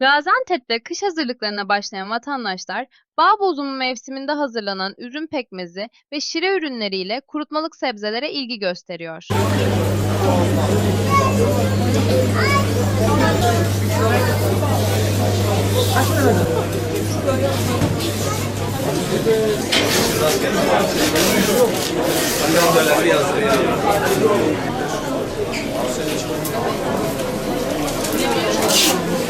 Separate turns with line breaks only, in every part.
Gaziantep'te kış hazırlıklarına başlayan vatandaşlar, bağ bozumu mevsiminde hazırlanan üzüm pekmezi ve şire ürünleriyle kurutmalık sebzelere ilgi gösteriyor.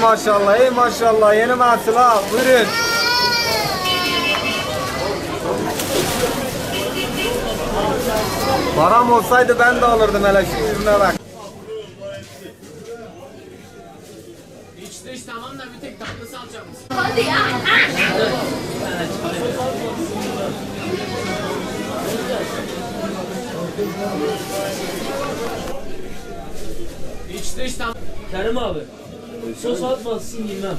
maşallah, hey maşallah. Yeni mahsul ha. Buyurun. Param olsaydı ben de alırdım hele şu ürüne bak.
İç dış tamam da bir tek tatlı salça mısın? İç dış tamam.
Kerim abi. Sos atmazsın yemem.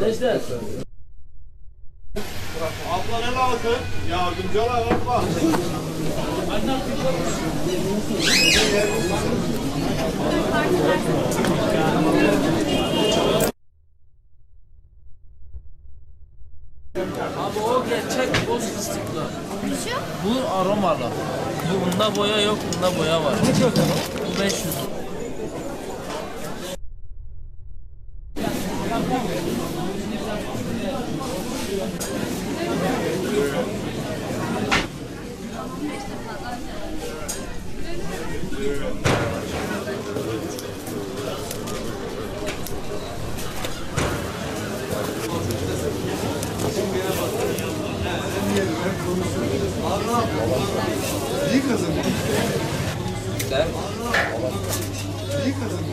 Necdet.
Abla ne lazım? Yardımcı ol abla.
Abi o gerçek boz fıstıklı. Bu aromalı. Bu bunda boya yok, bunda boya var. Bu 500. İyi kazan. İyi kazan.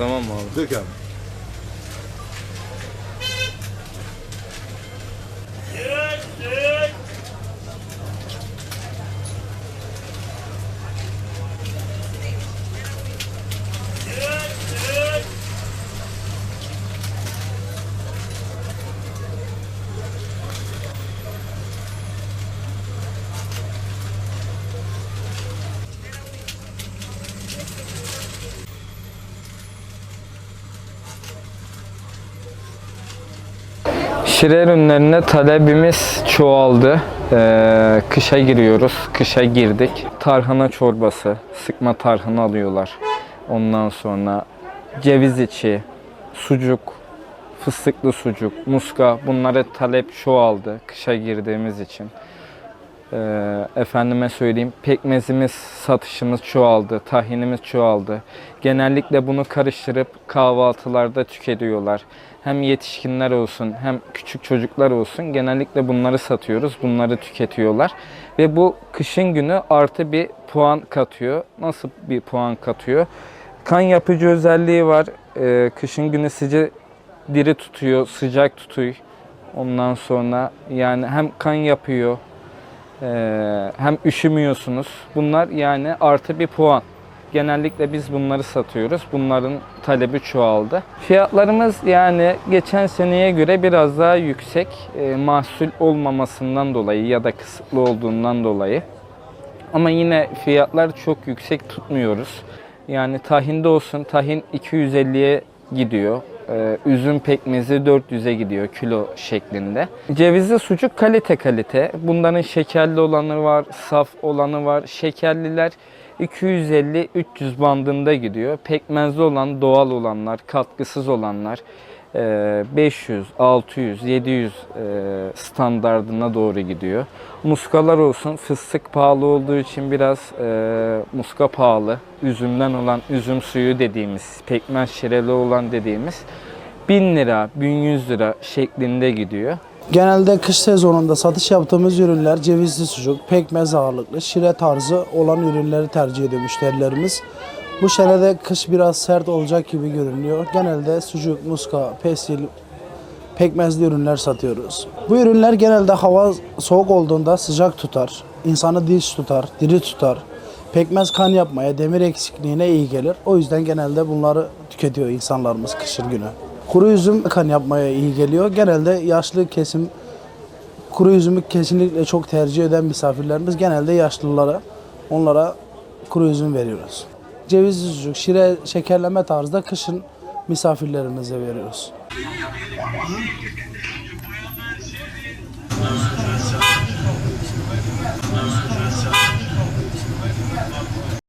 Tamam abi. Dök abi.
Şire ürünlerine talebimiz çoğaldı. Ee, kışa giriyoruz. Kışa girdik. Tarhana çorbası, sıkma tarhana alıyorlar. Ondan sonra ceviz içi, sucuk, fıstıklı sucuk, muska bunlara talep çoğaldı kışa girdiğimiz için. Ee, efendime söyleyeyim pekmezimiz satışımız çoğaldı, tahinimiz çoğaldı. Genellikle bunu karıştırıp kahvaltılarda tüketiyorlar. Hem yetişkinler olsun hem küçük çocuklar olsun genellikle bunları satıyoruz, bunları tüketiyorlar. Ve bu kışın günü artı bir puan katıyor. Nasıl bir puan katıyor? Kan yapıcı özelliği var. Ee, kışın günü sizi diri tutuyor, sıcak tutuyor. Ondan sonra yani hem kan yapıyor, ee, hem üşümüyorsunuz. Bunlar yani artı bir puan. Genellikle biz bunları satıyoruz. Bunların talebi çoğaldı. Fiyatlarımız yani geçen seneye göre biraz daha yüksek. Ee, mahsul olmamasından dolayı ya da kısıtlı olduğundan dolayı. Ama yine fiyatlar çok yüksek tutmuyoruz. Yani tahinde olsun tahin 250'ye gidiyor. Ee, üzüm pekmezi 400'e gidiyor kilo şeklinde. Cevizli sucuk kalite kalite. Bunların şekerli olanı var, saf olanı var. Şekerliler 250-300 bandında gidiyor. Pekmezli olan doğal olanlar, katkısız olanlar 500, 600, 700 e, standardına doğru gidiyor. Muskalar olsun fıstık pahalı olduğu için biraz e, muska pahalı. Üzümden olan üzüm suyu dediğimiz, pekmez şireli olan dediğimiz 1000 lira, 1100 lira şeklinde gidiyor.
Genelde kış sezonunda satış yaptığımız ürünler cevizli sucuk, pekmez ağırlıklı, şire tarzı olan ürünleri tercih ediyor müşterilerimiz. Bu senede kış biraz sert olacak gibi görünüyor. Genelde sucuk, muska, pestil, pekmezli ürünler satıyoruz. Bu ürünler genelde hava soğuk olduğunda sıcak tutar, insanı dinç tutar, diri tutar. Pekmez kan yapmaya, demir eksikliğine iyi gelir. O yüzden genelde bunları tüketiyor insanlarımız kışın günü. Kuru üzüm kan yapmaya iyi geliyor. Genelde yaşlı kesim kuru üzümü kesinlikle çok tercih eden misafirlerimiz genelde yaşlılara, onlara kuru üzüm veriyoruz ceviz üzücük, şire, şekerleme tarzda kışın misafirlerimize veriyoruz.